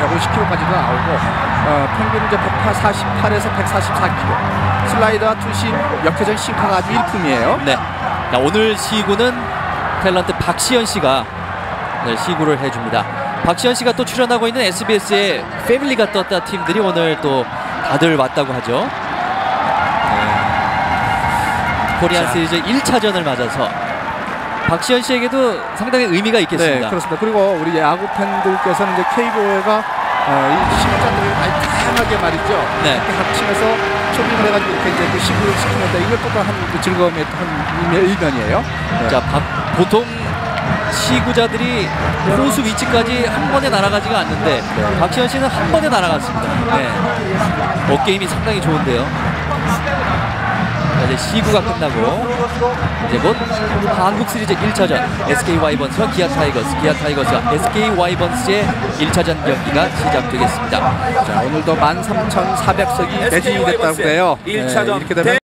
150km까지도 나오고 어, 평균 이제 148에서 144km. 슬라이더와 투심, 역회전 싱크가 아주 일품이에요. 네. 자, 오늘 시구는 탤런트 박시현 씨가 네, 시구를 해줍니다. 박시현 씨가 또 출연하고 있는 SBS의 패밀리가 떴다 팀들이 오늘 또 다들 왔다고 하죠. 네. 코리안 자. 시리즈 1차전을 맞아서 박시현 씨에게도 상당히 의미가 네, 있겠습니다. 그렇습니다. 그리고 우리 야구 팬들께서는 이제 KBO가 어, 이 시청자들을 많이 다양하게 말이죠. 네. 이렇게 합치면서 초빙을 해가지고 이렇게 이제 그 시구를 시키는데 이걸 또한 그 즐거움의 한 일면이에요. 네. 자, 박- 보통 시구자들이 호수 위치까지 한 번에 날아가지가 않는데 박시현 씨는 한 번에 날아갔습니다. 네. 어게임이 상당히 좋은데요. 자, 이제 시구가 끝나고 이제 곧 한국 시리즈 1차전 SK 와이번스와 기아 타이거스, 기아 타이거스와 SK 와이번스의 1차전 경기가 시작되겠습니다. 자, 오늘도 13,400석이 매진이 됐다고 해요. 네, 1차전 이렇게 되면